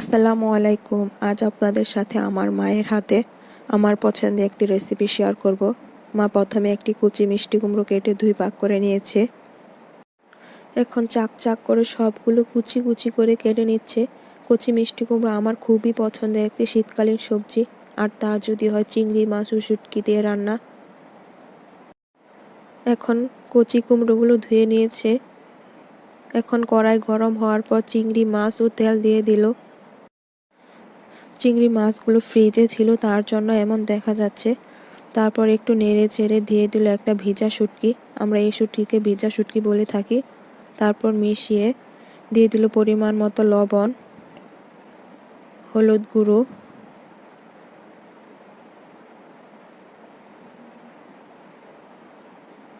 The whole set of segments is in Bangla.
আসসালামু আলাইকুম। আজ আপনাদের সাথে আমার মায়ের হাতে আমার পছন্দের একটি রেসিপি শেয়ার করব। মা প্রথমে একটি কুচি মিষ্টি কুমড়ো কেটে দুই ভাগ করে নিয়েছে। এখন চাক চাক করে সবগুলো কুচি কুচি করে কেটে নিচ্ছে। কুচি মিষ্টি কুমড়ো আমার খুবই পছন্দের একটি শীতকালীন সবজি। আর তা যদি হয় চিংড়ি, মাছ ও শুটকি দিয়ে রান্না। এখন কচি কুমড়োগুলো ধুয়ে নিয়েছে। এখন কড়াই গরম হওয়ার পর চিংড়ি, মাছ ও তেল দিয়ে দিল। চিংড়ি মাছগুলো ফ্রিজে ছিল, তার জন্য এমন দেখা যাচ্ছে। তারপর একটু নেড়ে চেড়ে দিয়ে দিল একটা ভিজা শুটকি। আমরা এই শুটকিকে ভিজা শুটকি বলে থাকি। তারপর মিশিয়ে দিয়ে দিল পরিমাণ মতো লবণ, হলুদ গুঁড়ো।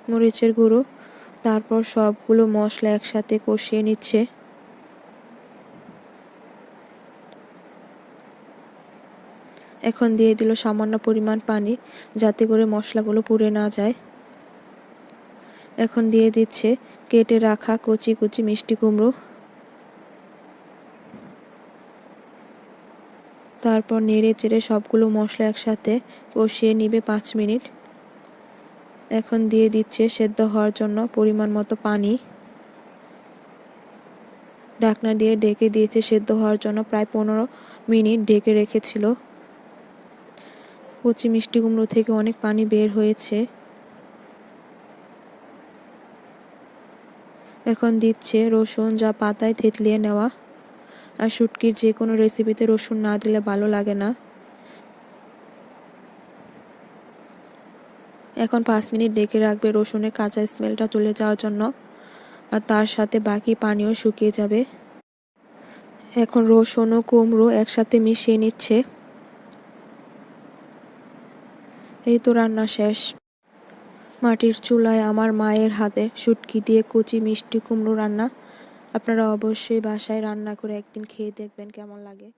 মরিচের গুঁড়ো। তারপর সবগুলো মশলা একসাথে কষিয়ে নিচ্ছে। এখন দিয়ে দিল সামান্য পরিমাণ পানি যাতে করে মশলাগুলো পুড়ে না যায়। এখন দিয়ে দিচ্ছে কেটে রাখা কচি কচি মিষ্টি কুমড়ো। তারপর নেড়ে চেড়ে সবগুলো মশলা একসাথে কষিয়ে নিবে পাঁচ মিনিট। এখন দিয়ে দিচ্ছে সেদ্ধ হওয়ার জন্য পরিমাণ মতো পানি। ঢাকনা দিয়ে ডেকে দিয়েছে সেদ্ধ হওয়ার জন্য প্রায় পনেরো মিনিট ডেকে রেখেছিল। কচি মিষ্টি কুমড়ো থেকে অনেক পানি বের হয়েছে। এখন দিচ্ছে রসুন, যা পাতায় থেতলিয়ে নেওয়া। আর শুটকির যে কোনো রেসিপিতে রসুন না দিলে ভালো লাগে না। এখন পাঁচ মিনিট ডেকে রাখবে রসুনের কাঁচা স্মেলটা চলে যাওয়ার জন্য। আর তার সাথে বাকি পানিও শুকিয়ে যাবে। এখন রসুন ও কুমড়ো একসাথে মিশিয়ে নিচ্ছে। এই তো রান্না শেষ। মাটির চুলায় আমার মায়ের হাতে শুটকি দিয়ে কচি মিষ্টি কুমড়ো রান্না। আপনারা অবশ্যই বাসায় রান্না করে একদিন খেয়ে দেখবেন কেমন লাগে।